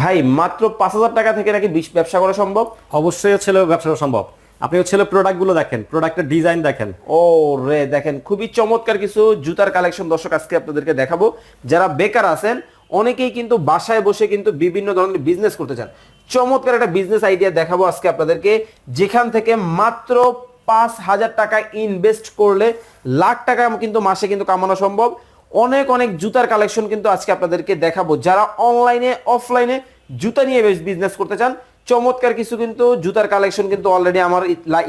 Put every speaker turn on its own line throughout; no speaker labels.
ভাই মাত্র পাঁচ হাজার টাকা থেকে নাকি বিশ ব্যবসা করা সম্ভব?
অবশ্যই হচ্ছে ব্যবসা করা সম্ভব। আপনি হচ্ছে প্রোডাক্টগুলো দেখেন প্রোডাক্টের ডিজাইন দেখেন।
ও রে দেখেন খুবই চমৎকার কিছু জুতার কালেকশন দর্শক আজকে আপনাদেরকে দেখাবো। যারা বেকার আছেন অনেকেই কিন্তু বাসায় বসে কিন্তু বিভিন্ন ধরনের বিজনেস করতে চান। চমৎকার একটা বিজনেস আইডিয়া দেখাবো আজকে আপনাদেরকে। যেখান থেকে মাত্র পাঁচ হাজার টাকা ইনভেস্ট করলে লাখ টাকা কিন্তু মাসে কিন্তু কামানো সম্ভব। অনেক অনেক জুতার কালেকশন কিন্তু আজকে আপনাদেরকে দেখাবো। যারা অনলাইনে অফলাইনে জুতা নিয়ে বিজনেস করতে চান চমৎকার কিছু কিন্তু জুতার কালেকশন কিন্তু অলরেডি আমার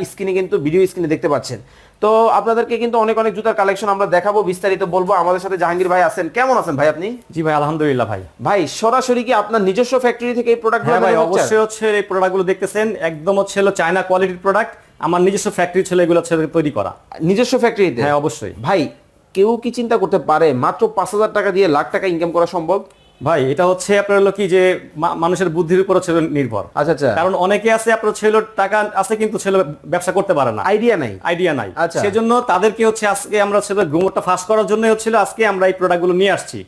স্ক্রিনে কিন্তু ভিডিও স্ক্রিনে দেখতে পাচ্ছেন। তো আপনাদেরকে কিন্তু অনেক অনেক জুতার কালেকশন আমরা দেখাবো বিস্তারিত বলব। আমাদের সাথে জাহাঙ্গীর ভাই আছেন। কেমন আছেন ভাই আপনি?
জি ভাই আলহামদুলিল্লাহ ভাই।
ভাই সরাসরি কি আপনার নিজস্ব ফ্যাক্টরি থেকে এই প্রোডাক্ট
হ্যাঁ ভাই অবশ্যই হচ্ছে এই প্রোডাক্টগুলো দেখতেছেন। একদম হচ্ছে হলো চায়না কোয়ালিটির প্রোডাক্ট আমার নিজস্ব ফ্যাক্টরি ছিল এগুলো তৈরি করা।
নিজস্ব ফ্যাক্টরিতে
হ্যাঁ অবশ্যই।
ভাই কেউ কি চিন্তা করতে পারে? মাত্র পাঁচ হাজার টাকা দিয়ে লাখ টাকা ইনকাম করা সম্ভব?
ভাই এটা হচ্ছে আপনার হলো কি যে মানুষের বুদ্ধির উপর হচ্ছে নির্ভর।
আচ্ছা আচ্ছা।
কারণ অনেকে আছে আপনার ছেলে টাকা আছে কিন্তু ছেলে ব্যবসা করতে পারে না।
আইডিয়া নাই।
আইডিয়া নাই।
আচ্ছা।
সেজন্য তাদেরকে হচ্ছে আজকে আমরা ছেলে ঘুমোরটা ফাঁস করার জন্য হচ্ছিল আজকে আমরা এই প্রোডাক্টগুলো নিয়ে আসছি।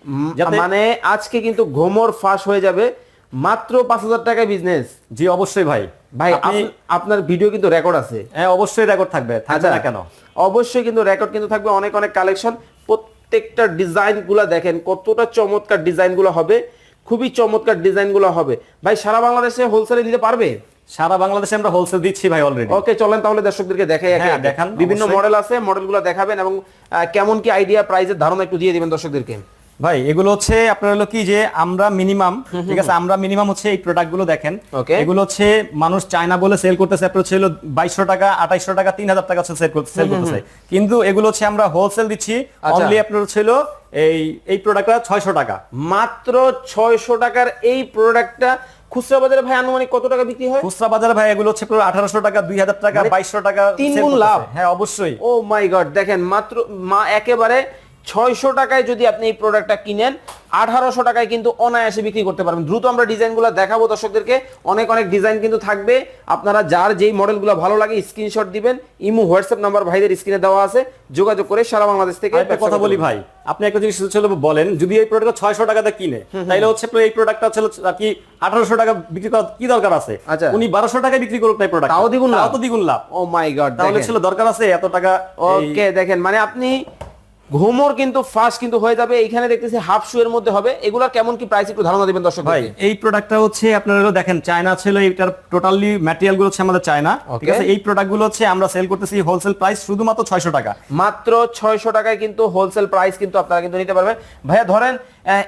মানে আজকে কিন্তু ঘোমর ফাঁস হয়ে যাবে মাত্র পাঁচ হাজার টাকায় বিজনেস
জি অবশ্যই ভাই।
ভাই আপনার ভিডিও কিন্তু রেকর্ড আছে।
হ্যাঁ অবশ্যই রেকর্ড থাকবে থাকবে
আচ্ছা
না কেন?
অবশ্যই কিন্তু রেকর্ড কিন্তু থাকবে অনেক অনেক কালেকশন প্রত্যেকটা ডিজাইনগুলা দেখেন কতটা চমৎকার ডিজাইনগুলো হবে খুবই চমৎকার ডিজাইনগুলো হবে। ভাই সারা বাংলাদেশে হোলসেলে দিতে পারবে?
সারা বাংলাদেশে আমরা হোলসেল দিচ্ছি ভাই অলরেডি
ওকে চলেন তাহলে দর্শকদেরকে দেখাই
হ্যাঁ, দেখান,
বিভিন্ন মডেল আছে মডেলগুলো দেখাবেন এবং কেমন কি আইডিয়া প্রাইজের ধারণা একটু দিয়ে দিবেন দর্শকদেরকে।
ভাই এগুলো হচ্ছে আপনার হলো কি যে আমরা মিনিমাম ঠিক আছে আমরা মিনিমাম হচ্ছে এই প্রোডাক্টগুলো দেখেন। এগুলো হচ্ছে মানুষ চায়না বলে সেল করতেছে আপনার হচ্ছে বাইশশো টাকা আঠাইশশো টাকা তিন হাজার টাকা সেল করতেছে। কিন্তু এগুলো হচ্ছে আমরা হোলসেল দিচ্ছি
আচ্ছা।
অনলি আপনার হচ্ছে এই এই প্রোডাক্টটা ছয়শো টাকা।
মাত্র ছয়শো টাকার এই প্রোডাক্টটা খুচরা বাজারে ভাই আনুমানিক কত টাকা বিক্রি হয়?
খুচরা বাজারে ভাই এগুলো হচ্ছে আঠারোশো টাকা দুই হাজার টাকা
মানে
বাইশশো টাকা
তিন গুণ লাভ।
হ্যাঁ অবশ্যই।
ও মাই গড দেখেন মাত্র মা একেবারে ছয়শো টাকায় যদি আপনি এই প্রোডাক্টটা কিনেন আঠারোশো টাকায় কিন্তু অনায়াসে বিক্রি করতে পারবেন। দ্রুত আমরা ডিজাইনগুলো দেখাবো দর্শকদেরকে। অনেক অনেক ডিজাইন কিন্তু থাকবে। আপনারা যার যেই মডেলগুলো ভালো লাগে স্ক্রিনশট দিবেন। ইমো হোয়াটসঅ্যাপ নাম্বার ভাইদের স্ক্রিনে দেওয়া আছে। যোগাযোগ করে সারা বাংলাদেশ থেকে
একটা কথা বলি ভাই আপনি একটা জিনিস হচ্ছে বলেন যদি এই প্রোডাক্ট ছয়শো টাকাতে কিনে তাহলে হচ্ছে এই প্রোডাক্টটা হচ্ছে আর কি আঠারোশো টাকা বিক্রি করা কি দরকার আছে?
আচ্ছা।
উনি বারোশো টাকায় বিক্রি করুক এই প্রোডাক্ট
তাও দ্বিগুণ লাভ।
দ্বিগুণ লাভ।
ও মাই গড
তাহলে ছিল দরকার আছে এত টাকা
ওকে দেখেন মানে আপনি ঘুমোর কিন্তু ফার্স্ট কিন্তু হয়ে যাবে এখানে দেখতেছি হাফ শু এর মধ্যে হবে। এগুলোর কেমন কি প্রাইস একটু ধারণা দিবেন দর্শক
ভাই এই প্রোডাক্টটা হচ্ছে আপনারা দেখেন চায়না ছিল এটার টোটালি ম্যাটেরিয়ালগুলো হচ্ছে আমাদের চায়না ঠিক আছে? এই প্রোডাক্টগুলো হচ্ছে আমরা সেল করতেছি হোলসেল প্রাইস শুধুমাত্র ছয়শো টাকা।
মাত্র ছয়শো টাকায় কিন্তু হোলসেল প্রাইস কিন্তু আপনারা কিন্তু নিতে পারবেন। ভাইয়া ধরেন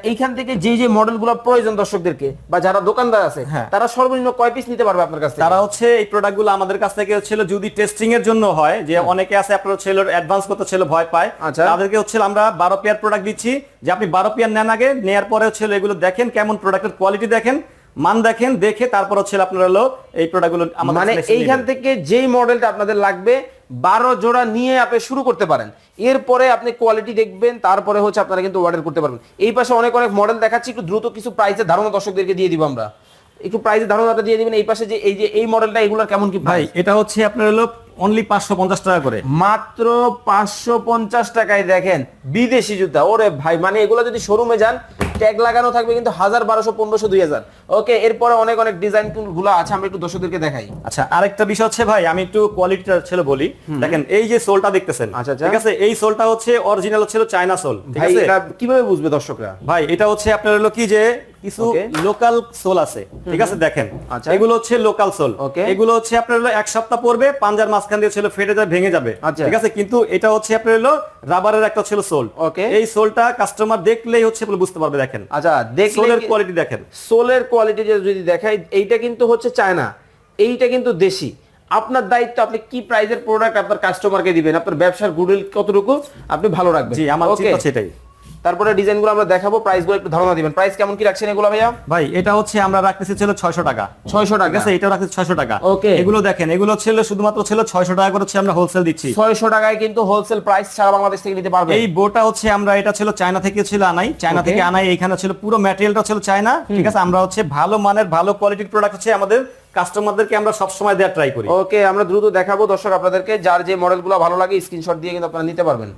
এইখান থেকে যে যে মডেলগুলো প্রয়োজন দর্শকদেরকে বা যারা দোকানদার আছে
হ্যাঁ।
তারা সর্বনিম্ন কয় পিস নিতে পারবে আপনার কাছে
তারা হচ্ছে এই প্রোডাক্টগুলো আমাদের কাছ থেকে ছিল যদি টেস্টিং এর জন্য হয় যে অনেকে আছে আপনার ছেলে অ্যাডভান্স করতে ছেলে ভয় পায়
আচ্ছা।
তাদেরকে হচ্ছে আমরা বারো পেয়ার প্রোডাক্ট দিচ্ছি যে আপনি বারো পেয়ার নেন আগে নেয়ার পরে হচ্ছে এগুলো দেখেন কেমন প্রোডাক্টের কোয়ালিটি দেখেন মান দেখেন দেখে তারপর হচ্ছে আপনার হলো এই প্রোডাক্টগুলো আমাদের
মানে এইখান থেকে যেই মডেলটা আপনাদের লাগবে বারো জোড়া নিয়ে আপনি শুরু করতে পারেন। এরপরে আপনি কোয়ালিটি দেখবেন তারপরে হচ্ছে আপনারা কিন্তু অর্ডার করতে পারবেন। এই পাশে অনেক অনেক মডেল দেখাচ্ছি একটু দ্রুত কিছু প্রাইসের ধারণা দর্শকদেরকে দিয়ে দিব আমরা। একটু প্রাইসের ধারণাটা দিয়ে দিবেন এই পাশে যে এই যে এই মডেলটা এগুলোর কেমন কি
ভাই এটা হচ্ছে আপনার হলো অনলি পাঁচশো পঞ্চাশ টাকা করে।
মাত্র পাঁচশো পঞ্চাশ টাকায় দেখেন বিদেশি জুতা। ওরে ভাই মানে এগুলো যদি শোরুমে যান ট্যাগ লাগানো থাকবে কিন্তু হাজার বারোশো পনেরোশো দুই হাজার। ওকে এরপরে অনেক অনেক ডিজাইনগুলো আছে আমরা একটু দর্শকদেরকে দেখাই।
আচ্ছা আরেকটা বিষয় হচ্ছে ভাই আমি একটু কোয়ালিটিটা ছিল বলি। দেখেন এই যে সোলটা দেখতেছেন
আচ্ছা, আচ্ছা।
ঠিক আছে? এই সোলটা হচ্ছে অরিজিনাল ছিল চায়না সোল ঠিক
ভাই
আছে?
এটা কীভাবে বুঝবে দর্শকরা?
ভাই এটা হচ্ছে আপনার হলো কি যে কিছু লোকাল সোল আছে ঠিক আছে? দেখেন
আচ্ছা।
এগুলো হচ্ছে লোকাল সোল এগুলো হচ্ছে আপনার হলো এক সপ্তাহ পরবে পাঞ্জার মাঝখান দিয়ে ছিল ফেটে যায় ভেঙে যাবে
আচ্ছা।
ঠিক আছে? কিন্তু এটা হচ্ছে আপনার হলো রাবারের একটা ছিল সোল এই সোলটা কাস্টমার দেখলেই হচ্ছে আপনারা বুঝতে পারবে দেখেন।
আচ্ছা
সোলের কোয়ালিটি দেখেন।
সোলের কোয়ালিটি যদি দেখাই এইটা কিন্তু হচ্ছে চায়না এইটা কিন্তু দেশি। আপনার দায়িত্ব আপনি কি প্রাইজের প্রোডাক্ট আপনার কাস্টমারকে দিবেন? আপনার ব্যবসার গুডউইল কতটুকু? আপনি ভালো রাখবেন।
জি আমার চিন্তা সেটাই
তারপরে ডিজাইনগুলো আমরা দেখাবো প্রাইসগুলো একটু ধারণা দিবেন। প্রাইস কেমন কি রাখছেন এগুলো ভাইয়া?
ভাই এটা হচ্ছে আমরা রাখতেছি ছিল ছয়শো টাকা।
ছয়শো
ঠিক
টাকা
আছে? এটা রাখতেছি ছয়শো টাকা।
Okay.
এগুলো দেখেন এগুলো ছিল শুধুমাত্র ছিল ছয়শো টাকা করে হচ্ছে আমরা হোলসেল দিচ্ছি।
ছয়শো টাকায় কিন্তু হোলসেল প্রাইস সারা বাংলাদেশ থেকে নিতে পারবেন।
এই বোটা হচ্ছে আমরা এটা ছিল চায়না থেকে ছিল আনাই। চায়না থেকে আনাই এখানে ছিল পুরো ম্যাটেরিয়ালটা ছিল চায়না। ঠিক আছে? আমরা হচ্ছে ভালো মানের ভালো কোয়ালিটির প্রোডাক্ট হচ্ছে আমাদের কাস্টমারদেরকে আমরা সব সময় দেওয়ার ট্রাই করি।
ওকে আমরা দ্রুত দেখাবো দর্শক আপনাদেরকে। যার যে মডেলগুলো ভালো লাগে স্ক্রিনশট দিয়ে কিন্তু আপনারা নিতে পারবেন।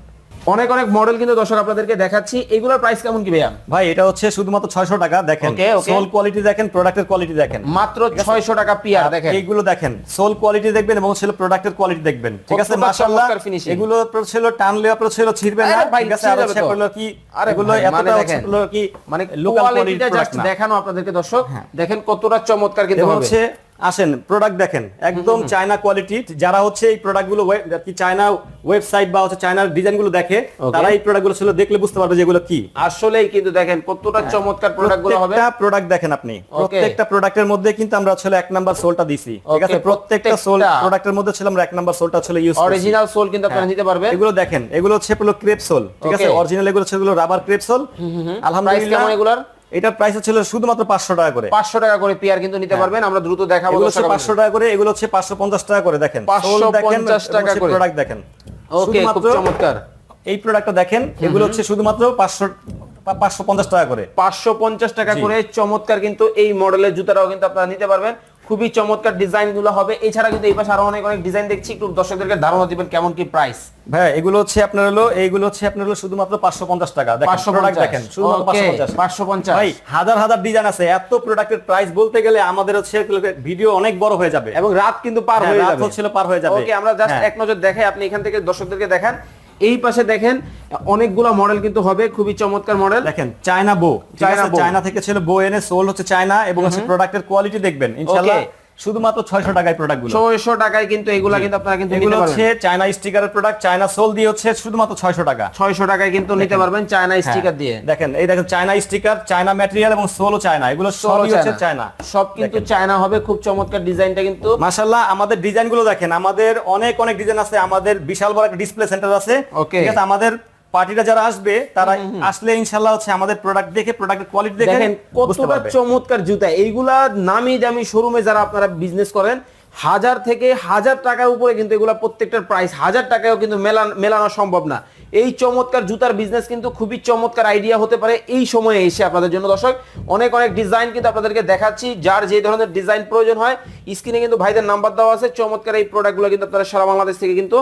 অনেক অনেক মডেল কিন্তু দর্শক আপনাদেরকে দেখাচ্ছি। এগুলোর প্রাইস কেমন কি ভাইয়া?
ভাই এটা হচ্ছে শুধুমাত্র ছয়শো টাকা দেখেন. সোল কোয়ালিটি দেখেন প্রোডাক্টের কোয়ালিটি দেখেন।
মাত্র ছয়শো টাকা পিয়ার দেখেন।
এইগুলো দেখেন। সোল কোয়ালিটি দেখবেন এবং ছিল প্রোডাক্টের কোয়ালিটি দেখবেন। ঠিক আছে? মাশাআল্লাহ। এগুলো ছিল টানলে আপনার ছিল ছিড়বে না।
ভাই,
ঠিক আছে? আর হচ্ছে হলো কি
আরে
এগুলো
মানে
এতটা
দেখেন,
হলো কি
মানে
লোকাল
কোয়ালিটিটা জাস্ট দেখানো আপনাদেরকে দর্শক। দেখেন কতটা চমৎকার কিন্তু হবে।
হচ্ছে আসেন প্রোডাক্ট দেখেন। একদম চায়না কোয়ালিটি যারা হচ্ছে এই প্রোডাক্টগুলো কি চায়না ওয়েবসাইট বা হচ্ছে চায়নার ডিজাইনগুলো দেখে তারা এই প্রোডাক্টগুলো ছিল দেখলে বুঝতে পারবে যে এগুলো কি।
আসলেই কিন্তু দেখেন কতটা চমৎকার প্রোডাক্ট হবে।
প্রত্যেকটা প্রোডাক্ট দেখেন আপনি। প্রত্যেকটা প্রোডাক্টের মধ্যে কিন্তু আমরা আসলে এক নাম্বার সোলটা দিছি। ঠিক আছে? প্রত্যেকটা সোল। প্রোডাক্টের মধ্যে ছিল আমরা এক নাম্বার সোলটা ছিল ইউজ
অরিজিনাল সোল কিন্তু আপনারা নিতে পারবেন।
এগুলো দেখেন এগুলো হচ্ছে হলো ক্রেপ সোল ঠিক আছে? অরিজিনাল এগুলো হচ্ছে রাবার ক্রেপ সোল আলহামদুলিল্লাহ।
এগুলার?
এটার প্রাইস ছিল শুধুমাত্র পাঁচশো টাকা করে।
পাঁচশো টাকা করে পিয়ার কিন্তু নিতে পারবেন আমরা দ্রুত দেখাবো
পাঁচশো টাকা করে এগুলো হচ্ছে পাঁচশো পঞ্চাশ টাকা করে দেখেন।
550 টাকা করে।
প্রোডাক্ট দেখেন।
ওকে খুব চমৎকার।
এই প্রোডাক্টটা দেখেন এগুলো হচ্ছে শুধুমাত্র পাঁচশো পাঁচশো পঞ্চাশ টাকা করে।
পাঁচশো পঞ্চাশ টাকা করে চমৎকার কিন্তু এই মডেলের জুতাটাও কিন্তু আপনারা নিতে পারবেন। খুবই চমৎকার ডিজাইনগুলো হবে। এছাড়া কিন্তু এই পাশে আরও অনেক অনেক ডিজাইন দেখছি। একটু দর্শকদেরকে ধারণা দিবেন কেমন কি প্রাইস
ভাই এগুলো হচ্ছে আপনার হলো এইগুলো হচ্ছে আপনার হলো শুধুমাত্র পাঁচশো পঞ্চাশ টাকা। দেখেন
পাঁচশো
প্রোডাক্ট দেখেন শুধুমাত্র পাঁচশো পঞ্চাশ।
পাঁচশো পঞ্চাশ।
ভাই হাজার হাজার ডিজাইন আছে। এত প্রোডাক্টের প্রাইস বলতে গেলে আমাদের হচ্ছে ভিডিও অনেক বড় হয়ে যাবে।
এবং রাত কিন্তু পার
হ্যাঁ,
হয়ে
রাত
যাবে।
হচ্ছিল পার হয়ে যাবে।
ওকে আমরা জাস্ট
হ্যাঁ।
এক নজর দেখাই আপনি এখান থেকে দর্শকদেরকে দেখান। এই পাশে দেখেন অনেকগুলো মডেল কিন্তু হবে খুবই চমৎকার মডেল
দেখেন চায়না বো
চায়না
চায়না থেকে ছিল বো এনে সোল হচ্ছে চায়না এবং হচ্ছে প্রোডাক্টের কোয়ালিটি দেখবেন ইনশাআল্লাহ।
Okay.
শুধুমাত্র 600 টাকায় প্রোডাক্ট
ছয়শো টাকায় কিন্তু এগুলা কিন্তু আপনারা কিন্তু
এগুলো হচ্ছে চায়না স্টিকারের প্রোডাক্ট চায়না সোল দিয়ে হচ্ছে শুধুমাত্র 600 টাকা।
ছয়শো টাকায় কিন্তু নিতে পারবেন চায়না স্টিকার
হ্যাঁ,
দিয়ে।
দেখেন এই দেখেন চায়না স্টিকার চায়না ম্যাটেরিয়াল এবং সোলও চায়না এগুলো সবই হচ্ছে চায়না
সব কিন্তু চায়না হবে খুব চমৎকার ডিজাইনটা কিন্তু।
মাশাআল্লাহ আমাদের ডিজাইনগুলো দেখেন আমাদের অনেক অনেক ডিজাইন আছে আমাদের বিশাল বড় একটা ডিসপ্লে সেন্টার আছে. ঠিক আছে আমাদের পার্টিরা যারা আসবে তারা আসলে ইনশাল্লাহ হচ্ছে আমাদের প্রোডাক্ট দেখে প্রোডাক্টের কোয়ালিটি দেখে
দেখেন কতটা চমৎকার জুতা। এইগুলা নামি দামি শোরুমে যারা আপনারা বিজনেস করেন হাজার থেকে হাজার টাকার উপরে কিন্তু এগুলা প্রত্যেকটার প্রাইস হাজার টাকায়ও কিন্তু মেলান মেলানো সম্ভব না। এই চমৎকার জুতার বিজনেস কিন্তু খুবই চমৎকার আইডিয়া হতে পারে এই সময়ে এসে আপনাদের জন্য। দর্শক, অনেক অনেক ডিজাইন কিন্তু আপনাদেরকে দেখাচ্ছি, যার যে ধরনের ডিজাইন প্রয়োজন হয় স্ক্রিনে কিন্তু ভাইদের নাম্বার দেওয়া আছে। চমৎকার এই প্রোডাক্টগুলো কিন্তু আপনারা সারা বাংলাদেশ থেকে কিন্তু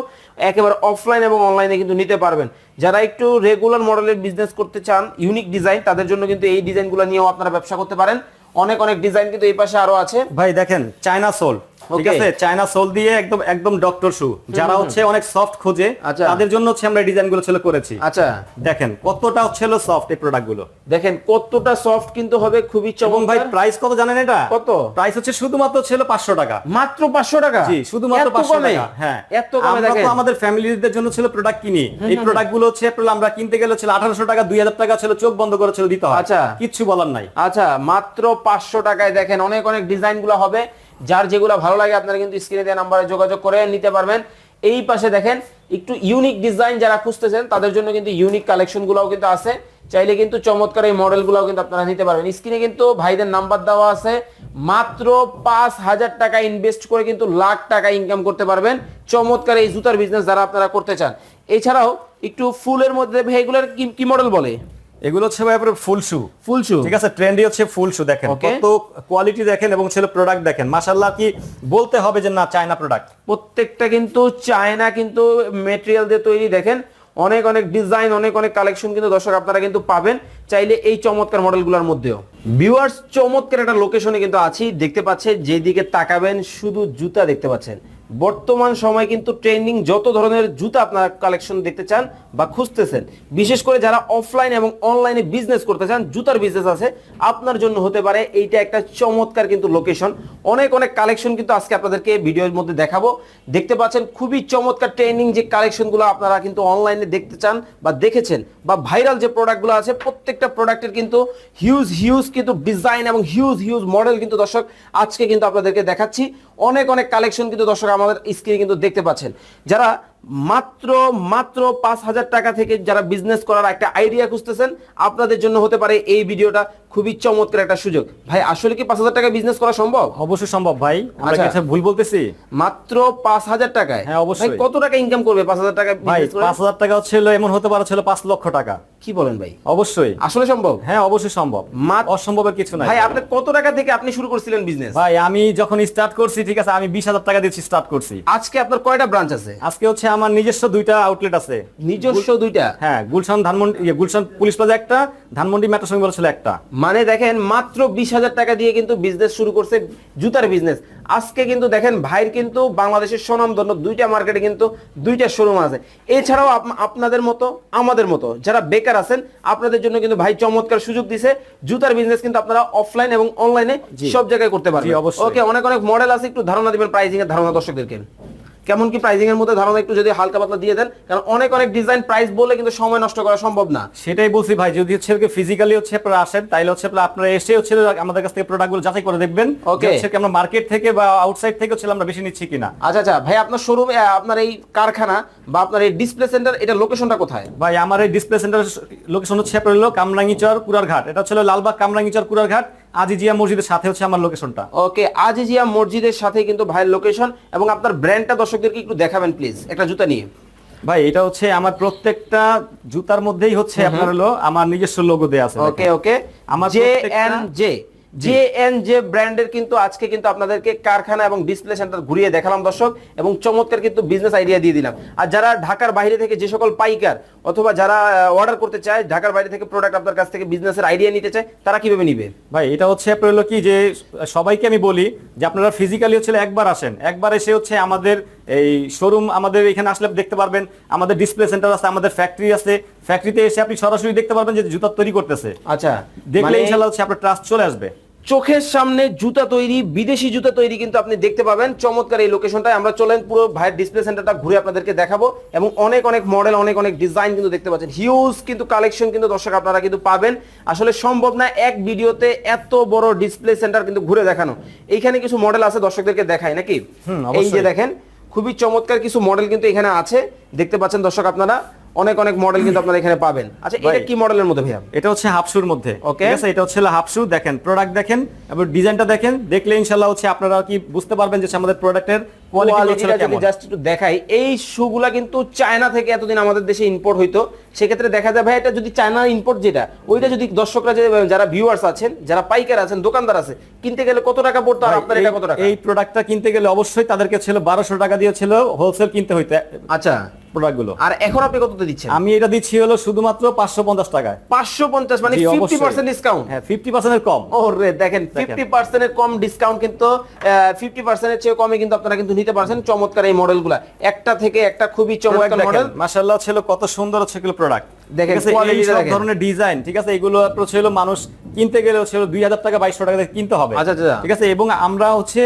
একেবারে অফলাইন এবং অনলাইনে কিন্তু নিতে পারবেন। যারা একটু রেগুলার মডেলের বিজনেস করতে চান ইউনিক ডিজাইন তাদের জন্য কিন্তু এই ডিজাইনগুলো নিয়েও আপনারা ব্যবসা করতে পারেন। অনেক অনেক ডিজাইন কিন্তু এই পাশে আরও আছে।
ভাই, দেখেন চায়না সোল ঠিক. আছে? চায়না সোল দিয়ে একদম একদম ডক্টর শু যারা হচ্ছে অনেক সফট খোঁজে
আচ্ছা।
তাদের জন্য হচ্ছে আমরা ডিজাইনগুলো ছিল করেছি।
আচ্ছা।
দেখেন কতটা হচ্ছে সফট এই প্রোডাক্টগুলো
দেখেন কতটা সফট কিন্তু হবে খুবই
ভাই প্রাইস কত জানেন এটা?
কত?
প্রাইস হচ্ছে শুধুমাত্র ছিল পাঁচশো টাকা।
মাত্র পাঁচশো টাকা?
জি শুধুমাত্র
এত
পাঁচশো
কমে?
টাকা হ্যাঁ।
এত কমে দেখেন।
আমাদের ফ্যামিলিদের জন্য ছিল প্রোডাক্ট কিনি। এই প্রোডাক্টগুলো হচ্ছে আমরা কিনতে গেলে ছিল আঠারোশো টাকা দুই হাজার টাকা ছিল চোখ বন্ধ করে ছিল দিতে হয়।
আচ্ছা।
কিচ্ছু বলার নাই।
আচ্ছা মাত্র পাঁচশো টাকায় দেখেন অনেক অনেক ডিজাইনগুলো হবে। যার যেগুলো ভালো লাগে আপনারা কিন্তু স্ক্রিনে দেওয়া নাম্বারে যোগাযোগ করে নিতে পারবেন। এই পাশে দেখেন, একটু ইউনিক ডিজাইন যারা খুঁজতেছেন, তাদের জন্য কিন্তু ইউনিক কালেকশন গুলাও কিন্তু আছে। চাইলে কিন্তু চমৎকার এই মডেল গুলাও কিন্তু আপনারা নিতে পারবেন। স্ক্রিনে কিন্তু ভাইদের নাম্বার দেওয়া আছে। মাত্র পাঁচ হাজার টাকা ইনভেস্ট করে কিন্তু লাখ টাকা ইনকাম করতে পারবেন। চমৎকার এই জুতার বিজনেস যারা আপনারা করতে চান। এছাড়াও একটু ফুলের মধ্যে এগুলোর কি মডেল বলে?
এগুলো হচ্ছে ভাই আপনার ফুল শু
ফুল শু
ঠিক আছে ট্রেন্ডি হচ্ছে ফুল শু দেখেন। কত কোয়ালিটি দেখেন এবং ছেলে প্রোডাক্ট দেখেন। মাশাআল্লাহ কি বলতে হবে যে না চায়না প্রোডাক্ট
প্রত্যেকটা কিন্তু চায়না কিন্তু মেটেরিয়াল দিয়ে তৈরি দেখেন। অনেক অনেক ডিজাইন অনেক অনেক কালেকশন কিন্তু দর্শক আপনারা কিন্তু পাবেন। চাইলে এই চমৎকার মডেলগুলোর মধ্যেও। ভিউয়ার্স চমৎকার একটা লোকেশনে কিন্তু আছি। দেখতে পাচ্ছেন যেদিকে তাকাবেন শুধু জুতা দেখতে পাচ্ছেন। বর্তমান সময় কিন্তু ট্রেন্ডিং যত ধরনের জুতা আপনারা কালেকশন দেখতে চান বা খুঁজতেছেন, বিশেষ করে যারা অফলাইন এবং অনলাইনে বিজনেস করতে চান, জুতার বিজনেস আছে, আপনার জন্য হতে পারে এইটা একটা চমৎকার কিন্তু লোকেশন অনেক অনেক কালেকশন কিন্তু আজকে আপনাদেরকে ভিডিওর মধ্যে দেখাবো। দেখতে পাচ্ছেন খুবই চমৎকার ট্রেন্ডিং যে কালেকশনগুলো আপনারা কিন্তু অনলাইনে দেখতে চান বা দেখেছেন বা ভাইরাল যে প্রোডাক্টগুলো আছে, প্রত্যেকটা প্রোডাক্টের কিন্তু হিউজ হিউজ কিন্তু ডিজাইন এবং হিউজ হিউজ মডেল কিন্তু দর্শক, আজকে কিন্তু আপনাদেরকে দেখাচ্ছি। অনেক অনেক কালেকশন কিন্তু দর্শক আমাদের স্ক্রিনে কিন্তু দেখতে পাচ্ছেন। যারা মাত্র মাত্র পাঁচ হাজার টাকা থেকে যারা বিজনেস করার একটা আইডিয়া খুঁজতেছেন আপনাদের জন্য হতে পারে এই ভিডিওটা খুবই চমৎকার একটা সুযোগ। ভাই আসলে কি পাঁচ হাজার টাকা বিজনেস করা সম্ভব?
অবশ্যই সম্ভব ভাই।
আচ্ছা।
ভুল বলতেছি।
মাত্র পাঁচ হাজার টাকায়?
হ্যাঁ, অবশ্যই।
কত টাকা ইনকাম করবে পাঁচ হাজার টাকা
ভাই পাঁচ হাজার টাকা হলো এমন হতে পারে ছিল পাঁচ লক্ষ টাকা।
কি বলেন ভাই?
অবশ্যই।
আসলে সম্ভব?
হ্যাঁ অবশ্যই সম্ভব। অসম্ভবের কিছু নাই।
ভাই আপনি কত টাকা থেকে আপনি শুরু করছিলেন বিজনেস
ভাই আমি যখন স্টার্ট করছি ঠিক আছে আমি বিশ হাজার টাকা দিয়েছি স্টার্ট করছি।
আজকে আপনার কয়টা ব্রাঞ্চ আছে?
আজকে হচ্ছে আমার নিজস্ব দুইটা আউটলেট আছে।
নিজস্ব দুইটা?
হ্যাঁ গুলশান ধানমন্ডি ইয়ে, গুলশান পুলিশ প্লাজা একটা ধানমন্ডি মেট্রো সঙ্গে বলেছিল একটা।
মানে দেখেন মাত্র বিশ হাজার টাকা দিয়ে কিন্তু বিজনেস শুরু করছে জুতার বিজনেস আজকে কিন্তু দেখেন ভাইয়ের কিন্তু বাংলাদেশের স্বনামধন্য দুইটা মার্কেটে কিন্তু দুইটা শোরুম আছে। এছাড়াও আপ- আপনাদের মতো আমাদের মতো যারা বেকার আছেন আপনাদের জন্য কিন্তু ভাই চমৎকার সুযোগ দিছে। জুতার বিজনেস কিন্তু আপনারা অফলাইন এবং অনলাইনে। সব জায়গায় করতে পারবেন। ওকে অনেক অনেক মডেল আছে একটু ধারণা দিবেন প্রাইসিং এর ধারণা দর্শকদেরকে। কেমন কি প্রাইসিং এর মধ্যে ধারণা একটু যদি হালকা পাতলা দিয়ে দেন কারণ অনেক অনেক ডিজাইন প্রাইস বলে কিন্তু সময় নষ্ট করা সম্ভব না।
সেটাই বলছি ভাই যদি হচ্ছে ফিজিক্যালি হচ্ছে আপনারা আসেন তাইলে হচ্ছে আপনারা- এসে হচ্ছে আমাদের কাছ থেকে প্রোডাক্টগুলো যাচাই করে দেখবেন. যে হচ্ছে আমরা মার্কেট থেকে বা আউটসাইড থেকে হচ্ছে আমরা বেশি নিচ্ছি কিনা।
আচ্ছা আচ্ছা ভাই আপনার শোরুম আপনার এই কারখানা বা আপনার এই ডিসপ্লে সেন্টার এটা লোকেশনটা কোথায়?
ভাই আমার এই ডিসপ্লে সেন্টার লোকেশন হচ্ছে আপনার হলো কামরাঙ্গিচর কুরারঘাট। এটা হচ্ছে লালবাগ কামরাঙ্গিচর কুরারঘাট। আজিজিয়া মসজিদের সাথে হচ্ছে আমার লোকেশনটা
ওকে আজিজিয়া মসজিদের সাথে কিন্তু ভাইয়ের লোকেশন এবং আপনার ব্র্যান্ডটা দর্শকদেরকে একটু দেখাবেন প্লিজ একটা জুতা নিয়ে।
ভাই এটা হচ্ছে আমার প্রত্যেকটা জুতার মধ্যেই হচ্ছে আপনার হলো আমার নিজস্ব লোগো দেয়া আছে
ওকে ওকে
আমার
J N J J. N J ব্র্যান্ডের কিন্তু আজকে কিন্তু আপনাদেরকে কারখানা এবং ডিসপ্লে সেন্টার ঘুরিয়ে দেখালাম দর্শক এবং চমৎকার কিন্তু বিজনেস আইডিয়া দিয়ে দিলাম। আর যারা ঢাকার বাইরে থেকে যে সকল পাইকার অথবা যারা অর্ডার করতে চায় ঢাকার বাইরে থেকে প্রোডাক্ট আপনার কাছ থেকে বিজনেসের আইডিয়া নিতে চায় তারা কীভাবে নিবে?
ভাই এটা হচ্ছে আপনার হলো কি যে সবাইকে আমি বলি যে আপনারা ফিজিক্যালি হচ্ছে একবার আসেন। একবার এসে হচ্ছে আমাদের এই শোরুম আমাদের এখানে আসলে দেখতে পারবেন আমাদের ডিসপ্লে সেন্টার আছে আমাদের ফ্যাক্টরি আছে। ফ্যাক্টরিতে এসে আপনি সরাসরি দেখতে পারবেন যে জুতা তৈরি করতেছে।
আচ্ছা
দেখলে
মানে-
ইনশাল্লাহ হচ্ছে আপনার ট্রাস্ট চলে আসবে।
চোখের সামনে জুতা তৈরি বিদেশি জুতা তৈরি কিন্তু আপনি দেখতে পাবেন। চমৎকার এই লোকেশনটায় আমরা চলেন পুরো ভাইয়ের ডিসপ্লে সেন্টারটা ঘুরে আপনাদেরকে দেখাবো এবং অনেক অনেক মডেল অনেক অনেক ডিজাইন কিন্তু দেখতে পাচ্ছেন। হিউজ কিন্তু কালেকশন কিন্তু দর্শক আপনারা কিন্তু পাবেন। আসলে সম্ভব না এক ভিডিওতে এত বড় ডিসপ্লে সেন্টার কিন্তু ঘুরে দেখানো। এইখানে কিছু মডেল আছে দর্শকদেরকে দেখায় নাকি? এই যে। দেখেন খুবই চমৎকার কিছু মডেল কিন্তু এখানে আছে। দেখতে পাচ্ছেন দর্শক আপনারা। অনেক অনেক মডেল কিন্তু আপনারা এখানে পাবেন। আচ্ছা এটা কি মডেলের মধ্যে ভাইয়া?
এটা হচ্ছে হাফশুর মধ্যে।
ওকে
ঠিক আছে? এটা হচ্ছে হাফশু দেখেন প্রোডাক্ট দেখেন এবং ডিজাইনটা দেখেন দেখলে ইনশাল্লাহ হচ্ছে আপনারা কি বুঝতে পারবেন যে আমাদের প্রোডাক্টের
কোয়ালিটিটা যদি জাস্ট একটু দেখাই। এই শুগুলা কিন্তু চায়না থেকে এতদিন আমাদের দেশে ইম্পোর্ট হইতো। সেক্ষেত্রে দেখা যায় ভাই এটা যদি চায়নার ইম্পোর্ট যেটা ওইটা যদি দর্শকরা যে যারা ভিউয়ার্স আছেন যারা পাইকার আছেন দোকানদার আছে কিনতে গেলে কত টাকা পড়তো আর আপনার এটা কত টাকা?
এই প্রোডাক্টটা কিনতে গেলে অবশ্যই তাদেরকে ছিল বারোশো টাকা দিয়ে ছিল হোলসেল কিনতে হইতে
আচ্ছা। আর এখন আপনি কততে দিচ্ছেন?
আমি এটা দিচ্ছি হলো শুধুমাত্র পাঁচশো পঞ্চাশ টাকায়।
পাঁচশো পঞ্চাশ মানে
জি,
ফিফটি
অবশ্যই।
পার্সেন্ট ডিসকাউন্ট
হ্যাঁ ফিফটি পার্সেন্টের কম।
ও রে দেখেন। ফিফটি পার্সেন্টের কম ডিসকাউন্ট কিন্তু ফিফটি পার্সেন্টের চেয়ে কমে কিন্তু আপনারা কিন্তু নিতে পারছেন চমৎকার এই মডেলগুলা। একটা থেকে একটা খুবই চমৎকার মডেল
মাশাআল্লাহ ছিল কত সুন্দর ছিল প্রোডাক্ট
দেখেন,
এই সব ধরনের ডিজাইন ঠিক আছে এগুলো আপনার ছিল মানুষ কিনতে গেলে হচ্ছে দুই হাজার টাকা বাইশশো টাকা কিনতে হবে।
আচ্ছা, আচ্ছা।
ঠিক আছে এবং আমরা হচ্ছে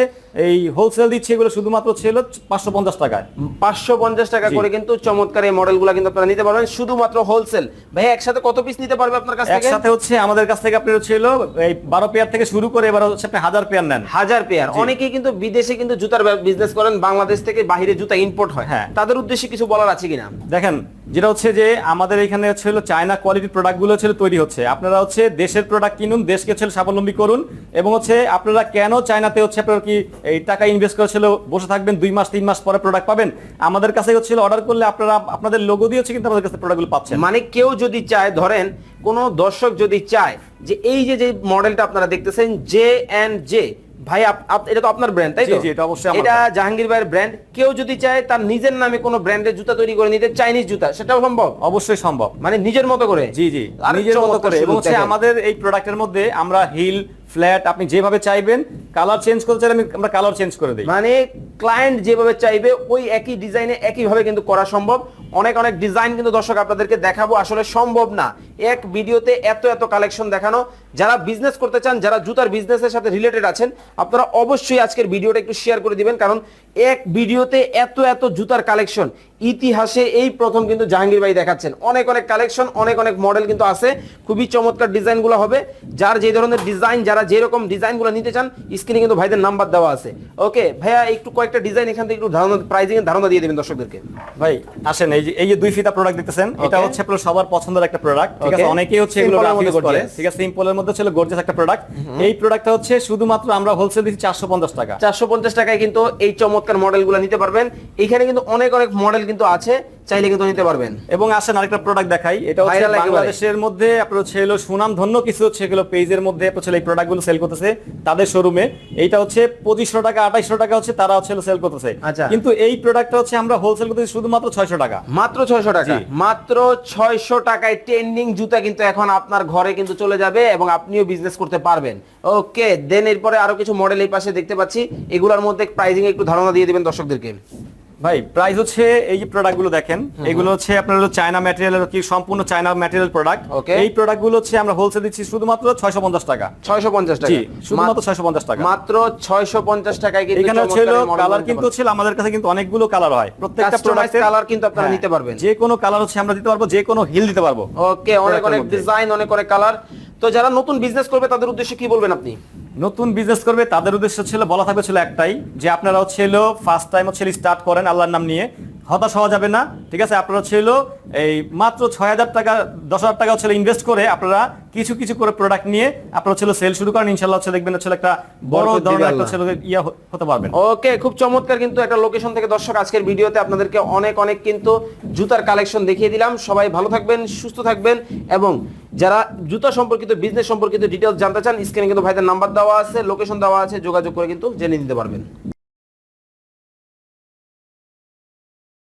এই হোলসেল দিচ্ছি এগুলো শুধুমাত্র ছিল পাঁচশো পঞ্চাশ টাকায়।
পাঁচশো পঞ্চাশ টাকা করে কিন্তু চমৎকার এই মডেলগুলো কিন্তু আপনারা নিতে পারবেন শুধুমাত্র হোলসেল ভাই একসাথে কত পিস নিতে পারবে আপনার কাছ থেকে?
একসাথে হচ্ছে আমাদের কাছ থেকে আপনার ছিল এই বারো পেয়ার থেকে শুরু করে এবার হচ্ছে আপনি হাজার পেয়ার নেন।
হাজার পেয়ার অনেকেই কিন্তু বিদেশে কিন্তু জুতার বিজনেস করেন বাংলাদেশ থেকে বাইরে জুতা ইম্পোর্ট হয়।
হ্যাঁ।
তাদের উদ্দেশ্যে কিছু বলার আছে কিনা?
দেখেন যেটা হচ্ছে যে আমাদের এখানে হচ্ছে চায়না কোয়ালিটির প্রোডাক্টগুলো হচ্ছে তৈরি হচ্ছে। আপনারা হচ্ছে দেশের প্রোডাক্ট কিনুন, দেশকে হচ্ছে স্বাবলম্বী করুন এবং হচ্ছে আপনারা কেন চায়নাতে হচ্ছে আপনারা কি এই টাকা ইনভেস্ট করেছিল বসে থাকবেন, দুই মাস, তিন মাস পরে প্রোডাক্ট পাবেন? আমাদের কাছে হচ্ছে অর্ডার করলে আপনারা, আপনাদের লোগো দিয়ে হচ্ছে কিন্তু আমাদের কাছে প্রোডাক্টগুলো পাচ্ছেন।
মানে কেউ যদি চায়, ধরেন কোন দর্শক যদি চায় যে এই যে যে মডেলটা আপনারা দেখতেছেন জে এন্ড জে ভাই এটা তো আপনার ব্র্যান্ড তাই তো?
এটা অবশ্যই
এটা জাহাঙ্গীর ভাইয়ের ব্র্যান্ড কেউ যদি চায় তার নিজের নামে কোনো ব্র্যান্ডের জুতা তৈরি করে নিতে চাইনিজ জুতা সেটাও সম্ভব?
অবশ্যই সম্ভব।
মানে নিজের মতো করে?
জি জি নিজের মতো করে। এবং হচ্ছে আমাদের এই প্রোডাক্টের মধ্যে আমরা হিল ফ্ল্যাট আপনি যেভাবে চাইবেন কালার চেঞ্জ করতে চাইলে আমি- আমরা কালার চেঞ্জ করে দিই।
মানে ক্লায়েন্ট যেভাবে চাইবে ওই একই ডিজাইনে একইভাবে কিন্তু করা সম্ভব। অনেক অনেক ডিজাইন কিন্তু দর্শক আপনাদেরকে দেখাবো আসলে সম্ভব না। এক ভিডিওতে এত এত কালেকশন দেখানো। যারা বিজনেস করতে চান যারা জুতার বিজনেসের সাথে রিলেটেড আছেন আপনারা অবশ্যই আজকের ভিডিওটা একটু শেয়ার করে দিবেন কারণ এক ভিডিওতে এত এত জুতার কালেকশন ইতিহাসে এই প্রথম কিন্তু জাহাঙ্গীর ভাই দেখাচ্ছেন। অনেক অনেক কালেকশন অনেক অনেক মডেল কিন্তু আছে খুবই চমৎকার ডিজাইনগুলো হবে। যার যে ধরনের ডিজাইন যারা যেরকম ডিজাইনগুলো নিতে চান স্ক্রিনে কিন্তু ভাইদের নাম্বার দেওয়া আছে। ওকে ভাইয়া একটু কয়েকটা ডিজাইন এখান থেকে একটু ধারণা প্রাইজিং এর ধারণা দিয়ে দেবেন দর্শকদেরকে।
ভাই আসেন এই যে এই যে দুই ফিতা প্রোডাক্ট দেখতেছেন এটা হচ্ছে আপনার সবার পছন্দের একটা প্রোডাক্ট ঠিক ঠিক আছে অনেকেই হচ্ছে এগুলো
মধ্যে
use করে। ঠিক আছে সিম্পলের মধ্যে ছিল গর্জিয়াস একটা প্রোডাক্ট এই প্রোডাক্টটা হচ্ছে শুধুমাত্র আমরা হোলসেল দিচ্ছি টাকা।
চারশো পঞ্চাশ টাকায় কিন্তু এই চমৎকার মডেলগুলো নিতে পারবেন। এখানে কিন্তু অনেক অনেক মডেল কিন্তু আছে। চাইলে কিন্তু নিতে পারবেন।
এবং আসেন আরেকটা প্রোডাক্ট দেখাই। এটা হচ্ছে বাংলাদেশের মধ্যে আপনার হচ্ছে হলো সুনাম ধন্য কিছু হচ্ছে এগুলো পেজের মধ্যে আপনার হচ্ছে এই প্রোডাক্টগুলো সেল করতেছে তাদের শোরুমে এইটা হচ্ছে পঁচিশশো টাকা আঠাইশশো টাকা হচ্ছে তারা হচ্ছে সেল করতেছে।
আচ্ছা।
কিন্তু এই প্রোডাক্টটা হচ্ছে আমরা হোলসেল করতেছি শুধুমাত্র ছয়শো টাকা।
মাত্র ছয়শো টাকা। মাত্র ছয়শো টাকায় ট্রেন্ডিং জুতা কিন্তু এখন আপনার ঘরে কিন্তু চলে যাবে এবং আপনিও বিজনেস করতে পারবেন। ওকে দেন এরপরে আরও কিছু মডেল এই পাশে দেখতে পাচ্ছি। এগুলোর মধ্যে প্রাইজিং একটু ধারণা দিয়ে দিবেন দর্শকদেরকে।
ভাই প্রাইস হচ্ছে এই যে প্রোডাক্টগুলো দেখেন এগুলো হচ্ছে আপনার হলো চায়না ম্যাটেরিয়ালের কি সম্পূর্ণ চায়না ম্যাটেরিয়াল প্রোডাক্ট. এই প্রোডাক্টগুলো হচ্ছে আমরা হোলসেল দিচ্ছি শুধুমাত্র ছয়শো পঞ্চাশ টাকা।
ছয়শো পঞ্চাশ টাকা।
জি শুধুমাত্র ছয়শো পঞ্চাশ টাকা।
মাত্র ছয়শো পঞ্চাশ টাকায় কিন্তু
এখানে
এই
কালার কিন্তু
নিতে
হচ্ছে আমাদের কাছে কিন্তু অনেকগুলো কালার হয়। প্রত্যেকটা প্রোডাক্টের
colour কিন্তু আপনারা নিতে পারবেন।
যে কোনো কালার হচ্ছে আমরা দিতে পারব যে কোনো হিল দিতে পারব।
ওকে অনেক অনেক ডিজাইন অনেক অনেক কালার তো যারা নতুন বিজনেস করবে তাদের উদ্দেশ্যে কি বলবেন আপনি?
নতুন বিজনেস করবে তাদের উদ্দেশ্য ছিল বলা থাকবে ছিল একটাই যে আপনারা হচ্ছে হলো ফার্স্ট টাইম হচ্ছে স্টার্ট করেন আল্লাহর নাম নিয়ে। হতাশ হওয়া যাবে না ঠিক আছে? আপনারা হলো এই মাত্র ছয় হাজার টাকা দশ হাজার টাকা হচ্ছে ইনভেস্ট করে আপনারা কিছু কিছু করে প্রোডাক্ট নিয়ে আপনারা ছিল সেল শুরু করেন ইনশাল্লাহ হচ্ছে দেখবেন হচ্ছে একটা বড় ধরনের একটা। হচ্ছে ইয়া হতে পারবেন।
ওকে খুব চমৎকার কিন্তু একটা লোকেশন থেকে দর্শক আজকের ভিডিওতে আপনাদেরকে অনেক অনেক কিন্তু জুতার কালেকশন দেখিয়ে দিলাম। সবাই ভালো থাকবেন সুস্থ থাকবেন এবং যারা জুতা সম্পর্কিত বিজনেস সম্পর্কিত ডিটেলস জানতে চান স্ক্রিনে কিন্তু ভাইদের নাম্বার দেওয়া আছে লোকেশন দেওয়া আছে যোগাযোগ করে কিন্তু জেনে নিতে পারবেন।